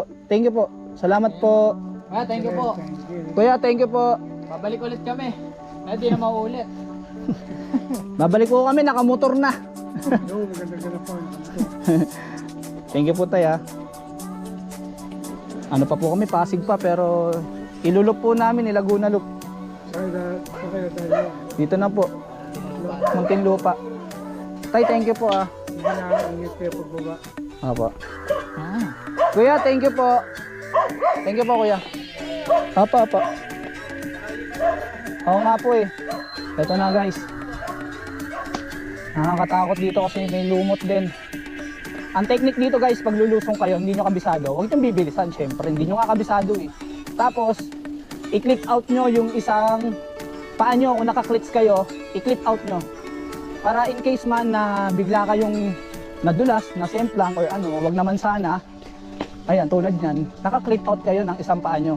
po. Thank you po. Salamat po. Ah, thank you po. Kuya, thank you po. Babalik ulit kami. Eh, di na mauulit. Babalik ko kami, nakamotor na. Oo, maganda-ganda po. Thank you po tay ah. Ano pa po kami, Pasig pa pero ilulup po namin, ni Laguna Loop. Na, saka na tayo. Dito na po. Muntinlupa. Tay, thank you po ah. Hindi na ingit kayo pagbaba. Apo. Ah. Kuya, thank you po. Thank you po, kuya. Apa, apa. Oo nga po eh. Ito na guys. Nakakatakot dito kasi may lumot din. Ang technique dito guys, pag lulusong kayo, hindi nyo kabisado, huwag nyo bibilisan syempre, hindi nyo kabisado eh. Tapos, i-click out nyo yung isang paa nyo, kung naka-clips kayo, i-click out nyo. Para in case man na bigla kayong nadulas, nasemplang or ano, wag naman sana. Ayan, tulad niyan, naka-clip out kayo ng isang paa nyo.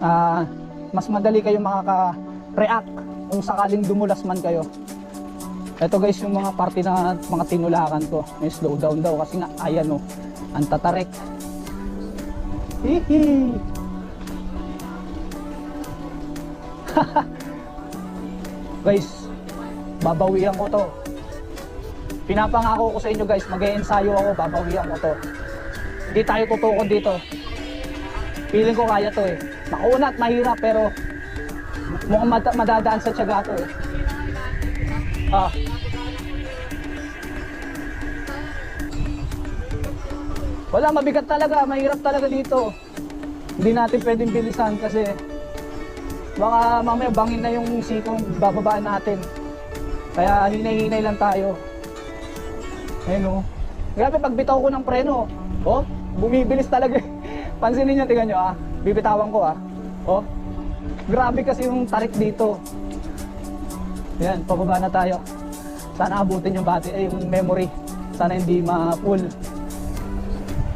Ah, mas madali kayong makaka-react kung sakaling dumulas man kayo. Ito guys yung mga parte na mga tinulakan ko. May slow down daw kasi nga ayan oh, ang tatarek. Hihi. guys, babawian ko to. Pinapangako ko sa inyo guys, mag-ensayo ako, babawian ko to. Hindi tayo tutukod dito. Feeling ko kaya to eh. Mauna at mahirap pero mukhang mad- madadaan sa tiyaga to eh. Ah. Wala, mabigat talaga, mahirap talaga dito. Hindi natin pwedeng bilisan kasi baka mamaya bangin na yung sikong bababaan natin. Kaya hinay-hinay lang tayo. Ayun oh. Grabe pagbitaw ko ng preno. Oh, bumibilis talaga. Pansinin niyo, tingnan niyo ah. Bibitawan ko ah. Oh. Grabe kasi yung tarik dito. Yan, pababa na tayo. Sana abutin yung bati, eh, yung memory. Sana hindi ma-full.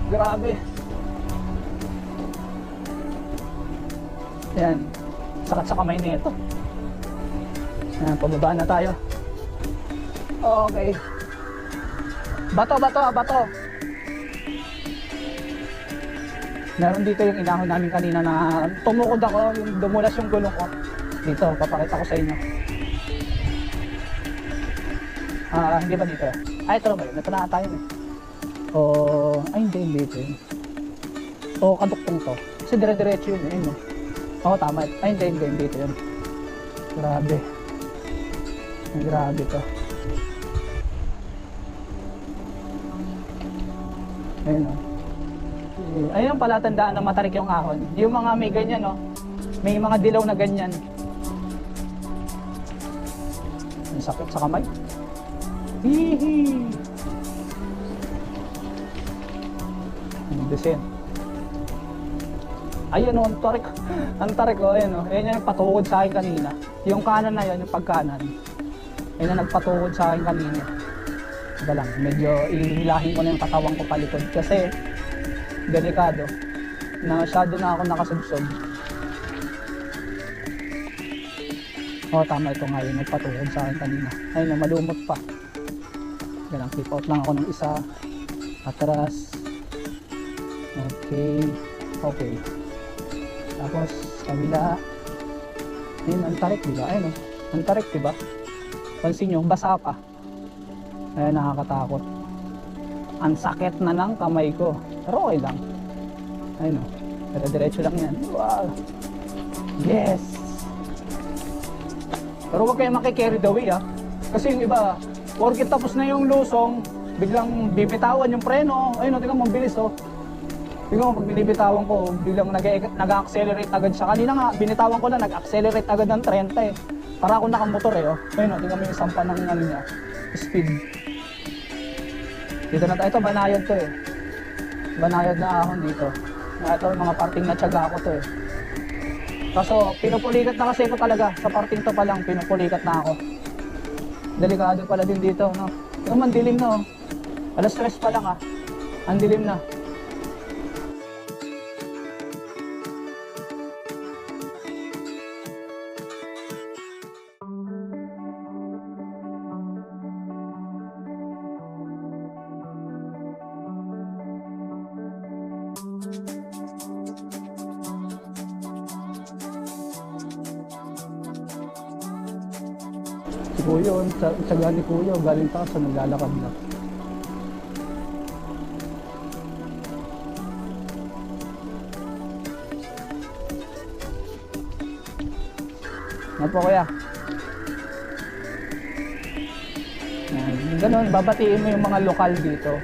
Grabe. Yan. Sakat sa kamay nito. Yan, pababa na tayo. Okay. Bato, bato, bato. Meron dito yung inahon namin kanina na tumukod ako, yung dumulas yung gulong ko. Dito, papakita ko sa inyo. Ah, hindi ba dito? Ay, ito ba yun? Ito na tayo eh. O, ay hindi, hindi ito yun. O, kaduktong to. Kasi dire-diretso yun eh, no? Oo, tama. Ay, hindi, hindi, hindi ito yun. Grabe. Grabe to. Ayun o. Ayun ang palatandaan na matarik yung ahon. Yung mga may ganyan, no? May mga dilaw na ganyan. Ang sakit sa kamay. Hihi! Ang desin. Ayun o, ang tarik. Ang tarik o, ayun o. Ayun yung nagpatukod sa akin kanina. Yung kanan na yun, yung pagkanan. Ayun na nagpatukod sa akin kanina. Teka lang, medyo ihilahin ko na yung katawan ko palikod kasi delikado. Na masyado na ako nakasubsob. Oo, tama ito nga yun. Sa akin kanina. Ayun na, malumot pa. Teka lang, keep out lang ako ng isa. Atras. Okay. Okay. Tapos, kabila. Ayun, ang tarik, di ba? Ayun, oh. ang tarik, di ba? Pansin nyo, basa pa. Ayun, nakakatakot. Ang sakit na ng kamay ko. Pero okay lang. Ayun, oh. Pero diretso lang yan. Wow. Yes! Pero huwag kayo makikarry the way, ah. Kasi yung iba, porkit tapos na yung lusong, biglang bibitawan yung preno. Ayun, oh, tingnan mo, bilis, oh. Tingnan mo, pag binibitawan ko, biglang nag- nag-accelerate agad siya. Kanina nga, binitawan ko na, nag-accelerate agad ng 30 eh. Para ako nakamotor eh, oh. Ayun, oh, tingnan mo yung sampa ng ano niya, speed. Dito na tayo, ito, banayad to eh. Banayad na ahon dito. Ito, mga parting na tiyaga ko to eh. Kaso, pinupulikat na kasi ko talaga. Sa parting to pa lang, pinupulikat na ako. Delikado pala din dito, no? Yung mandilim na, oh. Alas stress pa lang, ah. Ang dilim na. Si Kuya, oh, tsa- tsaga ni Kuya, oh, galing taas, oh, naglalakad na. Ano po kuya? Ganun, babatiin mo yung mga lokal dito.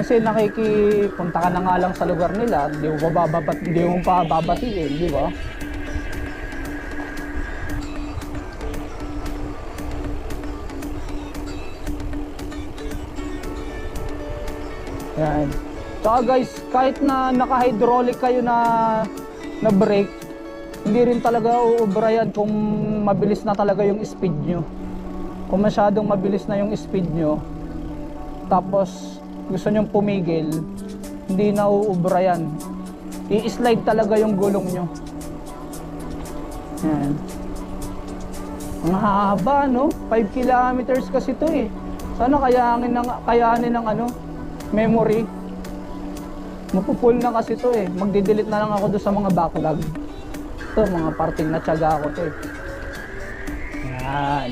Kasi nakikipunta ka na nga lang sa lugar nila, hindi mo pa babatiin, di ba? Yan. Tsaka guys, kahit na naka-hydraulic kayo na na brake, hindi rin talaga uubra yan kung mabilis na talaga yung speed nyo. Kung masyadong mabilis na yung speed nyo, tapos gusto nyong pumigil, hindi na uubra yan. I-slide talaga yung gulong nyo. Yan. Ang haba, no? 5 kilometers kasi to eh. Sana kayanin ng, kayanin ng ano, memory. Mapupull na kasi to eh. Magdidelete na lang ako doon sa mga backlog. Ito, mga parting na tiyaga ko to eh. Yan.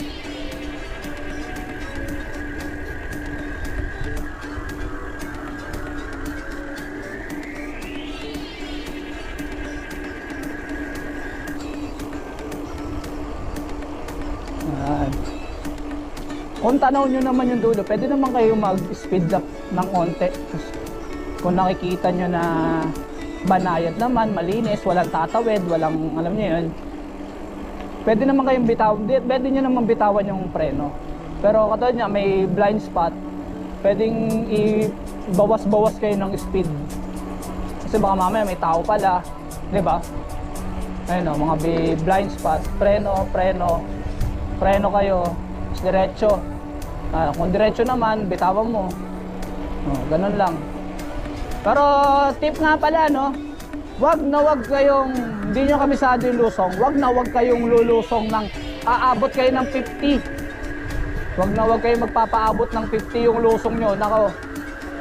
Yan. Kung tanaw nyo naman yung dulo, pwede naman kayo mag-speed up ng konti. Kung nakikita nyo na banayad naman, malinis, walang tatawid, walang, alam nyo yun, pwede naman kayong bitawan, pwede nyo naman bitawan yung preno. Pero katulad niya, may blind spot, pwedeng i-bawas-bawas kayo ng speed. Kasi baka mamaya may tao pala, di ba? Ayun o, mga blind spot, preno, preno, preno kayo, diretso. Ah, kung diretso naman, bitawan mo. Oh, ganun lang. Pero tip nga pala no, wag na wag kayong hindi nyo kabisado yung lusong, wag na wag kayong lulusong ng aabot kayo ng 50. Wag na wag kayong magpapaabot ng 50 yung lusong nyo. Nako,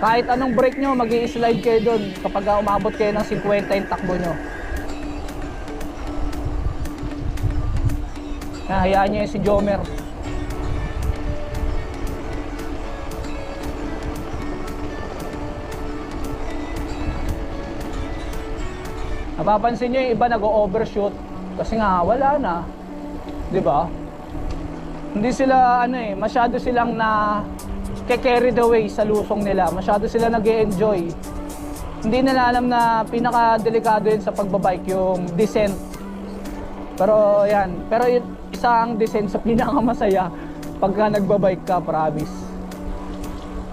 kahit anong break nyo, mag slide kayo doon kapag umabot kayo ng 50 yung takbo nyo. Kaya hayaan nyo yung si Jomer. Napapansin nyo yung iba nag-overshoot kasi nga wala na. 'Di ba? Hindi sila ano eh, masyado silang na carry the way sa lusong nila. Masyado sila nag enjoy Hindi nila alam na pinaka-delikado yun sa pagbabike yung descent. Pero yan, pero yun, isang descent sa pinakamasaya pagka nagbabike ka, promise.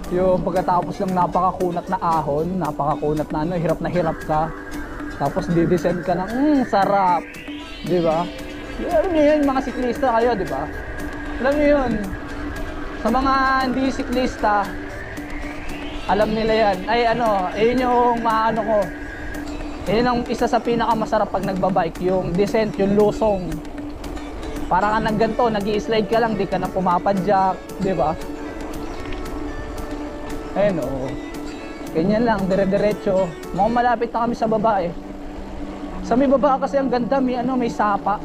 Yung pagkatapos ng napakakunat na ahon, napakakunat na ano, hirap na hirap ka. Tapos didescend ka ng, mm, sarap. Di ba? Alam niyo yun, mga siklista kayo, di ba? Alam niyo yun. Sa mga hindi siklista, alam nila yan. Ay ano, yun yung maano ko. Yun ang isa sa pinakamasarap pag nagbabike, yung descent, yung lusong. Para ka nang ganito, nag slide ka lang, di ka na pumapadyak, di ba? Ayun oo. Ganyan lang, dire-diretso. Mukhang malapit na kami sa baba eh. Sa may baba kasi ang ganda, may ano, may sapa.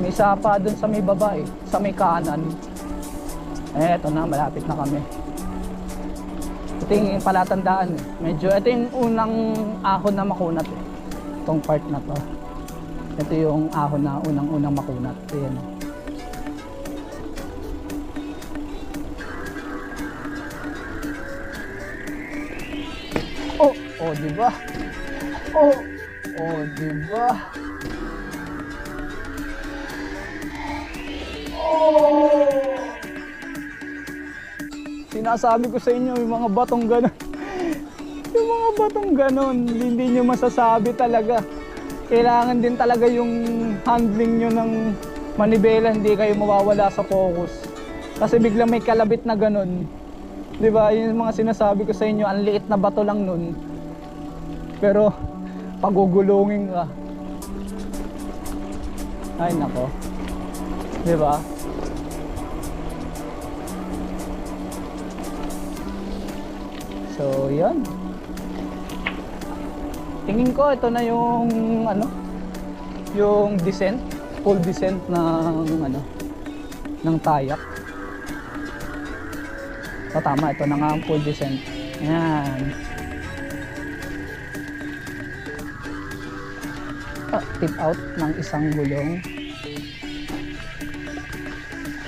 May sapa dun sa may baba eh, sa may kanan. Eh, eto na, malapit na kami. Ito yung palatandaan eh. Medyo, ito yung unang ahon na makunat eh. Itong part na to. Ito yung ahon na unang-unang makunat. Ayan. Oh, oh, di ba? Oh, oh, di ba? Oh! Sinasabi ko sa inyo, yung mga batong ganon. yung mga batong ganon, hindi nyo masasabi talaga. Kailangan din talaga yung handling nyo ng manibela, hindi kayo mawawala sa focus. Kasi biglang may kalabit na ganon. Di ba? Yun yung mga sinasabi ko sa inyo, ang liit na bato lang nun. Pero, pagugulungin ka. Ay, nako. Di ba? So, yan. Tingin ko, ito na yung, ano, yung descent, full descent ng ano ng tayak. O tama, ito na nga ang full descent. Yan. Tip out ng isang gulong.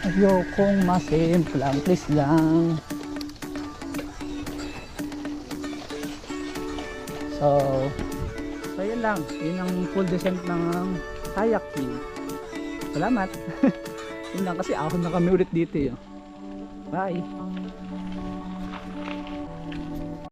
Ayokong masimplang, please lang. So, so yun lang. Yun ang full descent ng kayak team. Salamat. yun lang kasi ahon na kami ulit dito. Eh. Bye.